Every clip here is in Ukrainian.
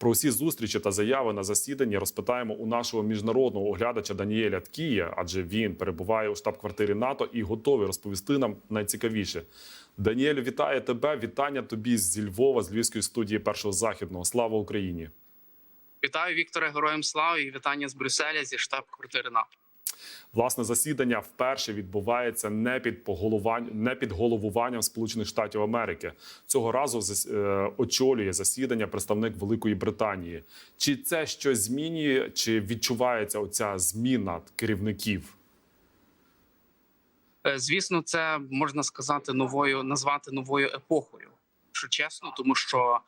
Про усі зустрічі та заяви на засіданні розпитаємо у нашого міжнародного оглядача Даніеля Ткія, адже він перебуває у штаб-квартирі НАТО і готовий розповісти нам найцікавіше. Даніель, вітаю тебе. Вітання тобі зі Львова, з Львівської студії першого західного. Слава Україні! Вітаю Вікторе, героям слави і вітання з Брюсселя зі штаб-квартири НАТО. Власне засідання вперше відбувається не під поголовань, не під головуванням Сполучених Штатів Америки. Цього разу е, очолює засідання представник Великої Британії. Чи це щось змінює, чи відчувається оця зміна керівників? Е, Звісно, це можна сказати новою, назвати новою епохою. Що чесно, тому що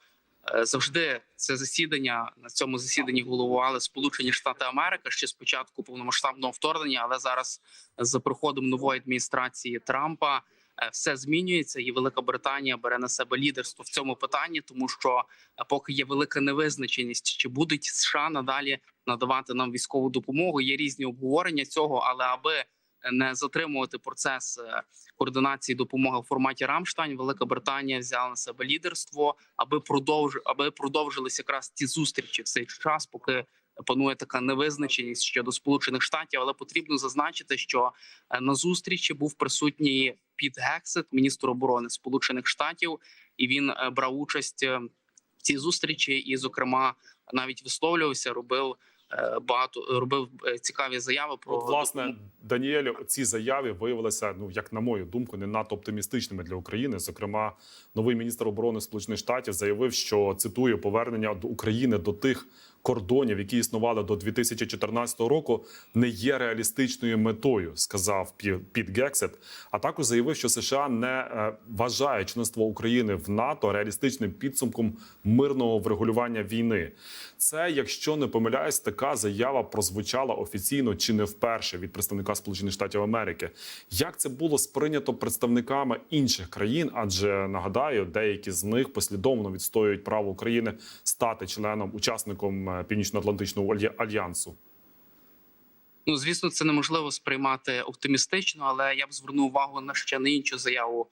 завжди це засідання на цьому засіданні головували Сполучені Штати Америки ще з початку повномасштабного вторгнення, але зараз з приходом нової адміністрації Трампа е, все змінюється, і Велика Британія бере на себе лідерство в цьому питанні, тому що е, поки є велика невизначеність, чи будуть США надалі надавати нам військову допомогу. Є різні обговорення цього, але аби не затримувати процес е, координації допомоги в форматі Рамштайн, Велика Британія взяла на себе лідерство, аби продовж аби продовжились якраз ці зустрічі в цей час, поки панує така невизначеність щодо сполучених штатів. Але потрібно зазначити, що е, на зустрічі був присутній Піт Гексет, міністр оборони Сполучених Штатів, і він е, брав участь в цій зустрічі, і, зокрема, навіть висловлювався, робив багато робив е, цікаві заяви про От, власне, Даніелі ці заяви виявилися, ну як на мою думку, не надто оптимістичними для України. Зокрема, новий міністр оборони Сполучених Штатів заявив, що цитую повернення до України до тих кордонів, які існували до 2014 року, не є реалістичною метою, сказав Пі- Піт Гексет. А також заявив, що США не е, вважає членство України в НАТО реалістичним підсумком мирного врегулювання війни. Це, якщо не помиляюсь, така заява прозвучала офіційно чи не вперше від представника Сполучених Штатів Америки. Як це було сприйнято представниками інших країн? Адже нагадаю, деякі з них послідовно відстоюють право України стати членом учасником е, Північно-Атлантичного альянсу. Ну, звісно, це неможливо сприймати оптимістично, але я б звернув увагу на ще на іншу заяву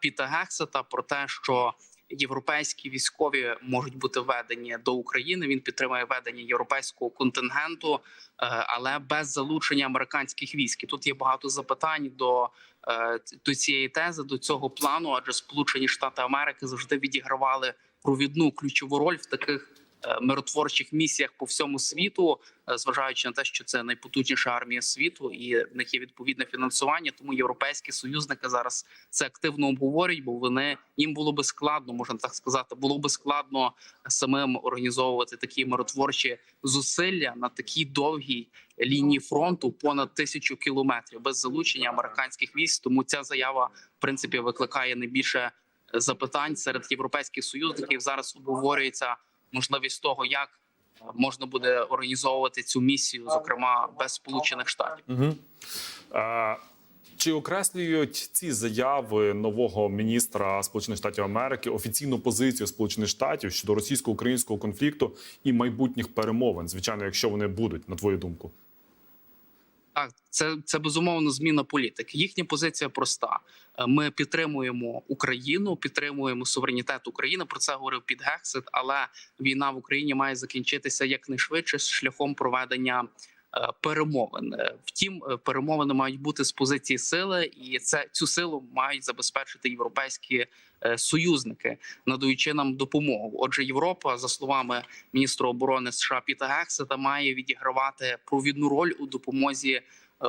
Піта Гексета про те, що європейські військові можуть бути введені до України. Він підтримує ведення європейського контингенту, е, але без залучення американських військ. І тут є багато запитань до, е, до цієї тези, до цього плану, адже Сполучені Штати Америки завжди відігравали провідну ключову роль в таких е, миротворчих місіях по всьому світу, е, зважаючи на те, що це найпотужніша армія світу, і в них є відповідне фінансування. Тому європейські союзники зараз це активно обговорюють, бо вони їм було би складно, можна так сказати, було би складно самим організовувати такі миротворчі зусилля на такій довгій лінії фронту понад тисячу кілометрів без залучення американських військ. Тому ця заява в принципі викликає найбільше запитань серед європейських союзників. Зараз обговорюється можливість того, як е, можна буде організовувати цю місію, зокрема без сполучених штатів. Угу. А... чи окреслюють ці заяви нового міністра Сполучених Штатів Америки офіційну позицію Сполучених Штатів щодо російсько-українського конфлікту і майбутніх перемовин? Звичайно, якщо вони будуть, на твою думку. Так, це, це безумовно зміна політики. Їхня позиція проста: Е, ми підтримуємо Україну, підтримуємо суверенітет України. Про це говорив під Гексит, але війна в Україні має закінчитися якнайшвидше шляхом проведення. Е, Перемовин Е, втім, е, перемовини мають бути з позиції сили, і це цю силу мають забезпечити європейські союзники, надаючи нам допомогу. Отже, Європа, за словами міністра оборони США Піта Гексета, має відігравати провідну роль у допомозі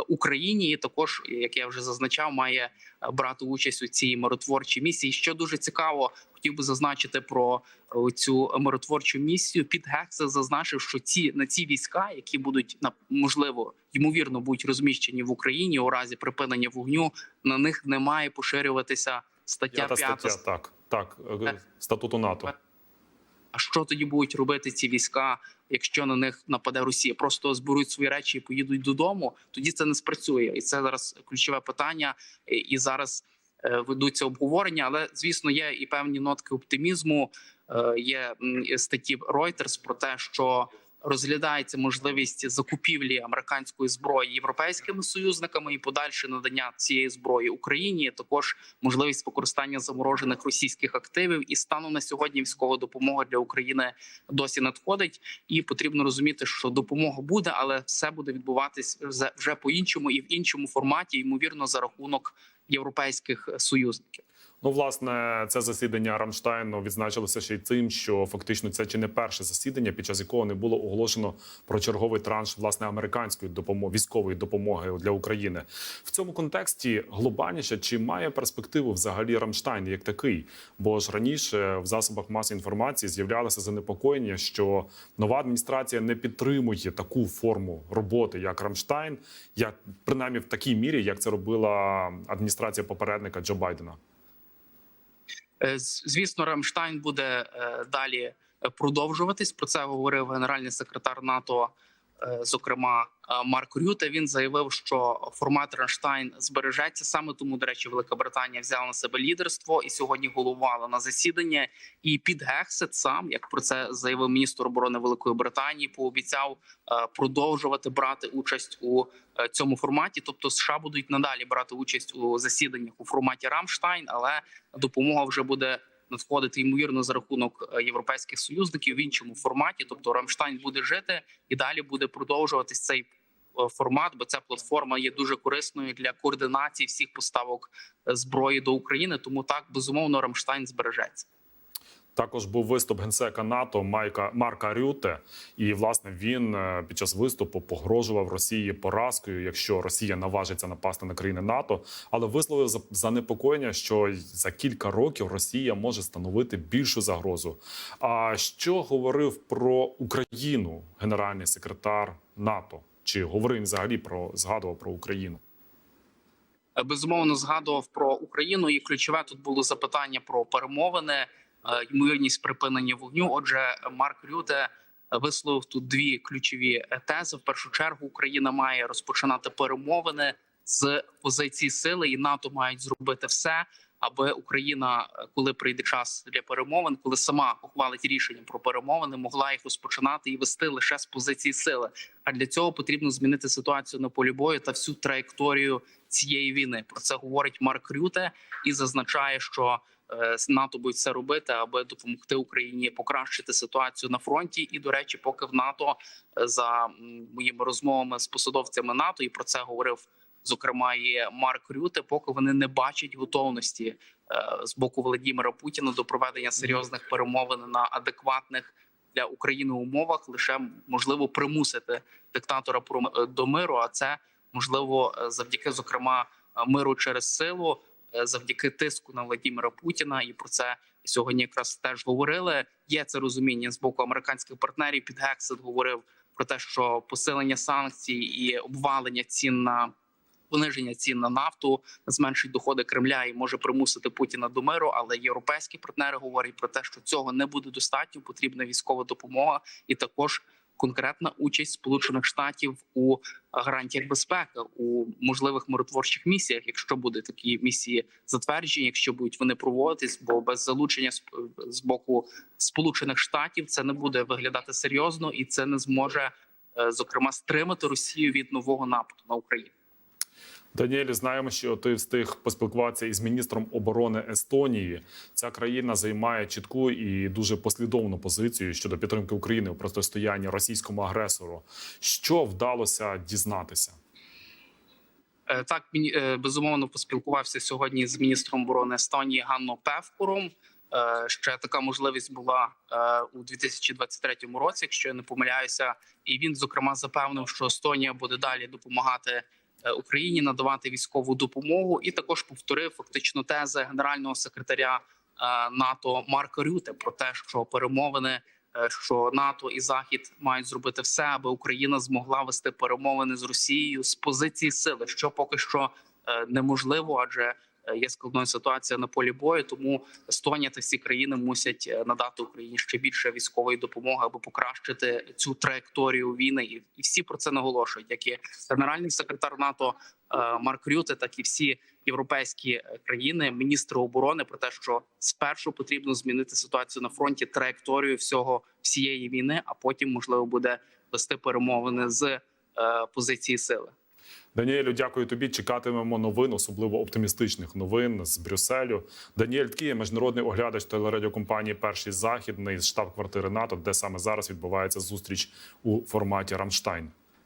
Україні. І також, як я вже зазначав, має е, брати участь у цій миротворчій місії. Що дуже цікаво, хотів би зазначити про е, цю миротворчу місію. Піт Гексет зазначив, що ці на ці війська, які будуть можливо ймовірно будуть розміщені в Україні у разі припинення вогню, на них не має поширюватися стаття П'ята 5 стаття, так, е, Так. статуту НАТО. А що тоді будуть робити ці війська, якщо на них нападе Росія? Просто зберуть свої речі і поїдуть додому. Тоді це не спрацює, і це зараз ключове питання. І- зараз е, ведуться обговорення. Але звісно, є і певні нотки оптимізму. Е, Є статті Reuters про те, що розглядається можливість закупівлі американської зброї європейськими союзниками і подальше надання цієї зброї Україні. Також можливість використання заморожених російських активів. І станом на сьогодні військова допомога для України досі надходить. І потрібно розуміти, що допомога буде, але все буде відбуватись вже- по іншому і в іншому форматі, ймовірно, за рахунок європейських союзників. Ну, власне, це засідання Рамштайну відзначилося ще й тим, що фактично це чи не перше засідання, під час якого не було оголошено про черговий транш власне американської допомоги військової допомоги для України. В цьому контексті глобальніше чи має перспективу взагалі Рамштайн як такий? Бо ж раніше в засобах масової інформації з'являлося занепокоєння, що нова адміністрація не підтримує таку форму роботи, як Рамштайн, як принаймні в такій мірі, як це робила адміністрація попередника Джо Байдена. Е, Звісно, Рамштайн буде е, далі е, продовжуватись. Про це говорив генеральний секретар НАТО, зокрема е, Марк Рюте. Він заявив, що формат Рамштайн збережеться. Саме тому, до речі, Велика Британія взяла на себе лідерство і сьогодні головувала на засідання. І під Гексет сам, як про це заявив міністр оборони Великої Британії, пообіцяв е, продовжувати брати участь у е, цьому форматі. Тобто, США будуть надалі брати участь у засіданнях у форматі Рамштайн, але допомога вже буде надходити ймовірно за рахунок е, європейських союзників в іншому форматі. Тобто Рамштайн буде жити і далі буде продовжуватись цей е, формат, бо ця платформа є дуже корисною для координації всіх поставок е, зброї до України. Тому так безумовно Рамштайн збережеться. Також був виступ генсека НАТО Майка Марка Рюте, і власне він е, під час виступу погрожував Росії поразкою, якщо Росія наважиться напасти на країни НАТО, але висловив за- занепокоєння, що за кілька років Росія може становити більшу загрозу. А що говорив про Україну генеральний секретар НАТО? Чи говорив взагалі про згадував про Україну? Е, безумовно згадував про Україну. І ключове тут було запитання про перемовини, ймовірність припинення вогню. Отже, Марк Рюте висловив тут дві ключові е, тези. В першу чергу Україна має розпочинати перемовини з позиції сили, і НАТО мають зробити все, аби Україна, е, коли прийде час для перемовин, коли сама ухвалить рішення про перемовини, могла їх розпочинати і вести лише з позиції сили. А для цього потрібно змінити ситуацію на полі бою та всю траєкторію цієї війни. Про це говорить Марк Рюте і зазначає, що е, НАТО будуть все робити, аби допомогти Україні покращити ситуацію на фронті. І до речі, поки в НАТО е, за моїми розмовами з посадовцями НАТО, і про це говорив зокрема і Марк Рюте, поки вони не бачать готовності е, з боку Володимира Путіна до проведення серйозних перемовин на адекватних для України умовах, лише можливо примусити диктатора до миру. А це можливо е, завдяки зокрема е, миру через силу, е, завдяки тиску на Владимира Путіна. І про це сьогодні якраз теж говорили. Є це розуміння з боку американських партнерів. Під Гексет говорив про те, що посилення санкцій і обвалення цін на пониження цін на нафту зменшить доходи Кремля і може примусити Путіна до миру. Але європейські партнери говорять про те, що цього не буде достатньо. Потрібна військова допомога і також конкретна участь Сполучених Штатів у гарантіях безпеки у можливих миротворчих місіях, якщо буде такі місії затверджені, якщо будуть вони проводитись, бо без залучення з боку Сполучених Штатів це не буде виглядати серйозно, і це не зможе е, зокрема стримати Росію від нового нападу на Україну. Даніелі, знаємо, що ти встиг поспілкуватися із міністром оборони Естонії. Ця країна займає чітку і дуже послідовну позицію щодо підтримки України у протистоянні російському агресору. Що вдалося дізнатися? Е, Так, е, безумовно поспілкувався сьогодні з міністром оборони Естонії Ганно Певкуром. Е, Ще така можливість була у 2023 році, якщо я не помиляюся, і він зокрема запевнив, що Естонія буде далі допомагати Україні надавати військову допомогу, і також повторив фактично тези генерального секретаря е, НАТО Марка Рюте про те, що перемовини, е, що НАТО і Захід мають зробити все, аби Україна змогла вести перемовини з Росією з позиції сили, що поки що е, неможливо, адже е, є складною ситуація на полі бою. Тому Естонія та всі країни мусять е, надати Україні ще більше військової допомоги, аби покращити цю траєкторію війни. І, всі про це наголошують. Як і генеральний секретар НАТО е, Марк Рюте, так і всі європейські е, країни, міністри оборони про те, що спершу потрібно змінити ситуацію на фронті, траєкторію всього всієї війни, а потім можливо буде вести перемовини з е, позиції сили. Даніелю, дякую тобі. Чекатимемо новин, особливо оптимістичних новин з Брюсселю. Даніель Ткіє, міжнародний оглядач телерадіокомпанії Перший західний з штаб-квартири НАТО, де саме зараз відбувається зустріч у форматі Рамштайн.